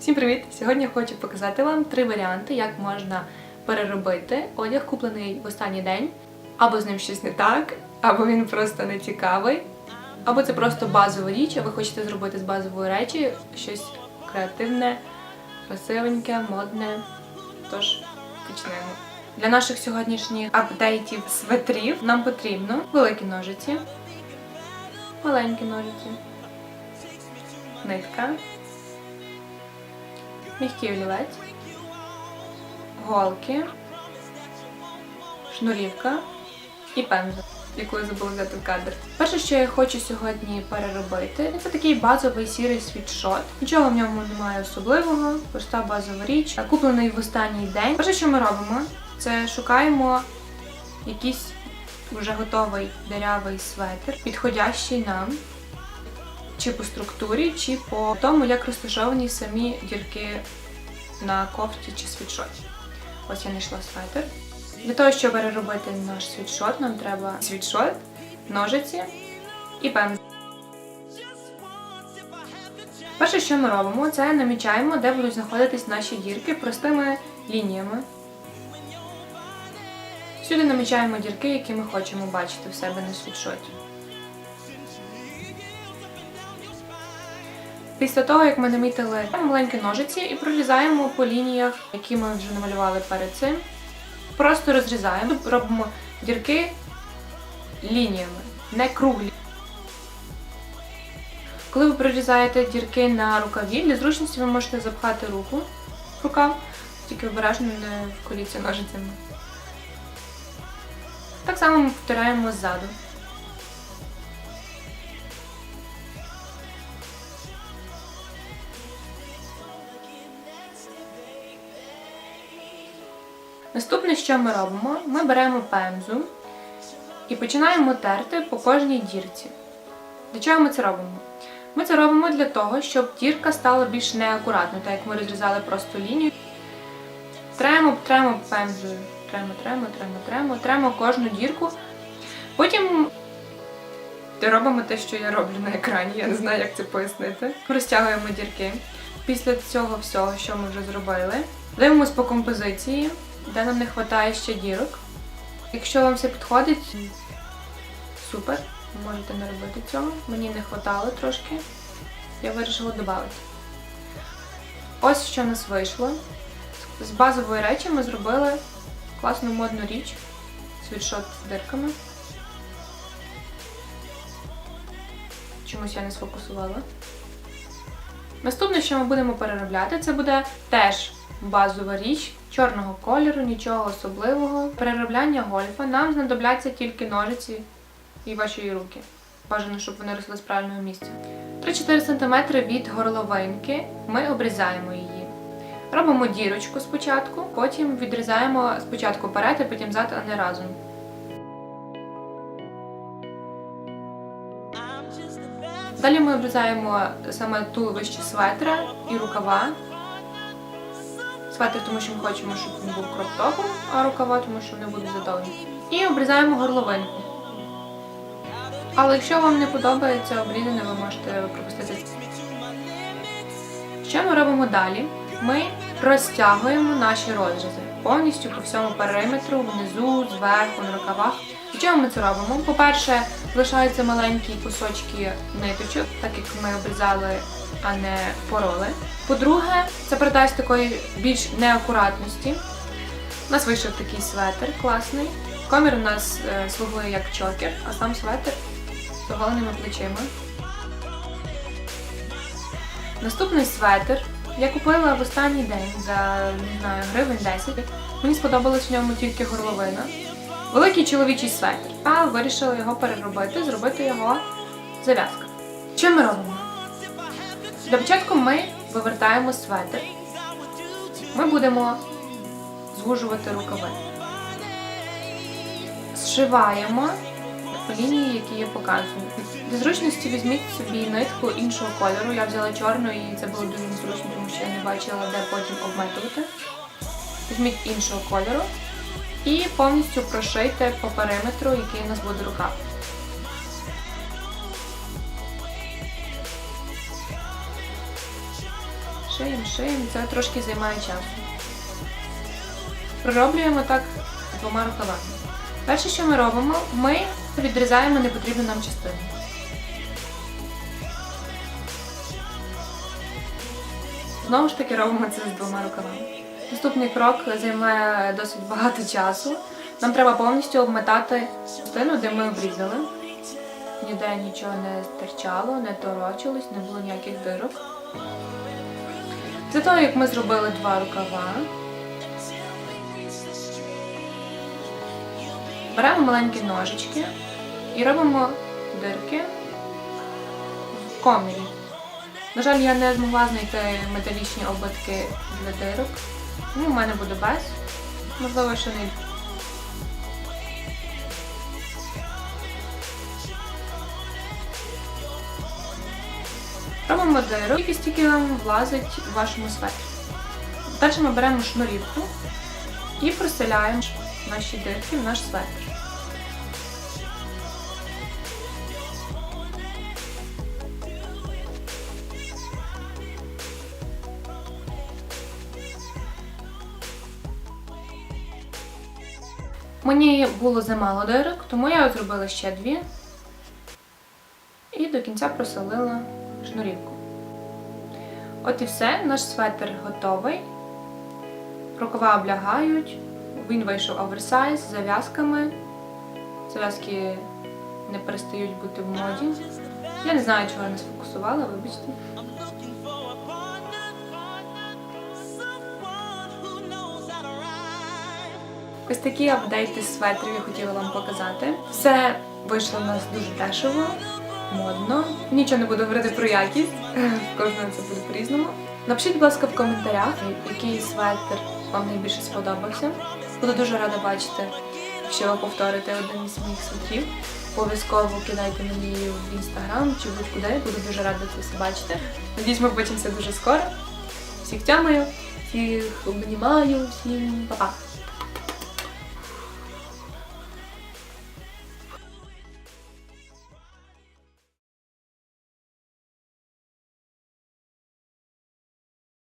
Всім привіт! Сьогодні я хочу показати вам три варіанти, як можна переробити одяг, куплений в останній день. Або з ним щось не так, або він просто не цікавий, або це просто базова річ, а ви хочете зробити з базової речі щось креативне, красивеньке, модне. Тож почнемо. Для наших сьогоднішніх апдейтів светрів нам потрібно великі ножиці, маленькі ножиці, нитка, м'який олівець, голки, шнурівка і пензель, яку я забула взяти в кадр. Перше, що я хочу сьогодні переробити, це такий базовий сірий світшот. Нічого в ньому немає особливого, проста базова річ, куплений в останній день. Перше, що ми робимо, це шукаємо якийсь вже готовий дерявий светр, підходящий нам чи по структурі, чи по тому, як розташовані самі дірки на кофті чи світшоті. Ось я знайшла светр. Для того, щоб переробити наш світшот, нам треба світшот, ножиці і пензель. Перше, що ми робимо, це намічаємо, де будуть знаходитись наші дірки простими лініями. Сюди намічаємо дірки, які ми хочемо бачити в себе на світшоті. Після того, як ми намітили маленькі ножиці і прорізаємо по лініях, які ми вже намалювали перед цим. Просто розрізаємо, робимо дірки лініями, не круглі. Коли ви прорізаєте дірки на рукаві, для зручності ви можете запхати руку в рукав, тільки обережно не вколіться ножицями. Так само ми повторяємо ззаду. Наступне, що ми робимо, ми беремо пемзу і починаємо терти по кожній дірці. Для чого ми це робимо? Ми це робимо для того, щоб дірка стала більш неакуратною, так як ми розрізали просто лінію. Тремо, тремо пемзою, тремо, тремо, тремо, тремо, тремо кожну дірку. Потім робимо те, що я роблю на екрані, я не знаю, як це пояснити. Розтягуємо дірки. Після цього всього, що ми вже зробили, дивимось по композиції де нам не вистачає ще дірок. Якщо вам все підходить, супер, можете не робити цього. Мені не вистачало трошки, я вирішила додати. Ось що в нас вийшло. З базової речі ми зробили класну модну річ, світшот з дирками. Чомусь я не сфокусувала. Наступне, що ми будемо переробляти, це буде теж базова річ чорного кольору, нічого особливого. Переробляння гольфа нам знадобляться тільки ножиці і ваші руки. Бажано, щоб вони росли з правильного місця. 3-4 см від горловинки ми обрізаємо її. Робимо дірочку спочатку, потім відрізаємо спочатку перед, а потім зад, а не разом. Далі ми обрізаємо саме туловище светра і рукава. Светр, тому що ми хочемо, щоб він був кроп-топом, а рукава, тому що вони будуть задовгі. І обрізаємо горловинку. Але якщо вам не подобається обрізане, ви можете пропустити. Що ми робимо далі? Ми розтягуємо наші розрізи повністю по всьому периметру, внизу, зверху, на рукавах. Для чого ми це робимо? По-перше, залишаються маленькі кусочки ниточок, так як ми обрізали, а не пороли. По-друге, це придасть такої більш неакуратності. У нас вийшов такий светр класний. Комір у нас е, слугує як чокер, а сам светр з оголеними плечима. Наступний светр я купила в останній день за не знаю, гривень 10. Мені сподобалась в ньому тільки горловина. Великий чоловічий светр. А вирішила його переробити, зробити його зав'язка. Що ми робимо? Для початку ми вивертаємо светр. Ми будемо звужувати рукави. Зшиваємо по лінії, які я показую. Для зручності візьміть собі нитку іншого кольору. Я взяла чорну і це було дуже незручно, тому що я не бачила, де потім обметувати. Візьміть іншого кольору і повністю прошийте по периметру, який у нас буде рукав. Шиємо, шиємо. Це трошки займає часу. Пророблюємо так двома рукавами. Перше, що ми робимо, ми відрізаємо непотрібну нам частину. Знову ж таки робимо це з двома рукавами. Наступний крок займає досить багато часу. Нам треба повністю обметати частину, де ми обрізали. Ніде нічого не стирчало, не торочилось, не було ніяких дирок. Після того, як ми зробили два рукава, беремо маленькі ножички і робимо дирки в комірі. На жаль, я не змогла знайти металічні обладки для дирок. Ну, у мене буде без. Можливо, що не. Робимо тільки стільки вам влазить в вашому светрі. Далі ми беремо шнурівку і простеляємо наші дирки в наш светр. Мені було замало дирок, тому я зробила ще дві і до кінця просолила шнурівку. От і все, наш светр готовий. Рукава облягають, він вийшов оверсайз з зав'язками. Зав'язки не перестають бути в моді. Я не знаю, чого я не сфокусувала, вибачте. Ось такі апдейти з светрів я хотіла вам показати. Все вийшло в нас дуже дешево, модно. Нічого не буду говорити про якість. Кожного це буде по-різному. Напишіть, будь ласка, в коментарях, який светр вам найбільше сподобався. Буду дуже рада бачити, якщо ви повторите один із моїх светрів. Обов'язково кидайте мені в інстаграм чи будь-куди. Буду дуже рада це все бачити. Надіюсь, ми побачимося дуже скоро. Всіх тямаю, всіх обнімаю, всім па-па!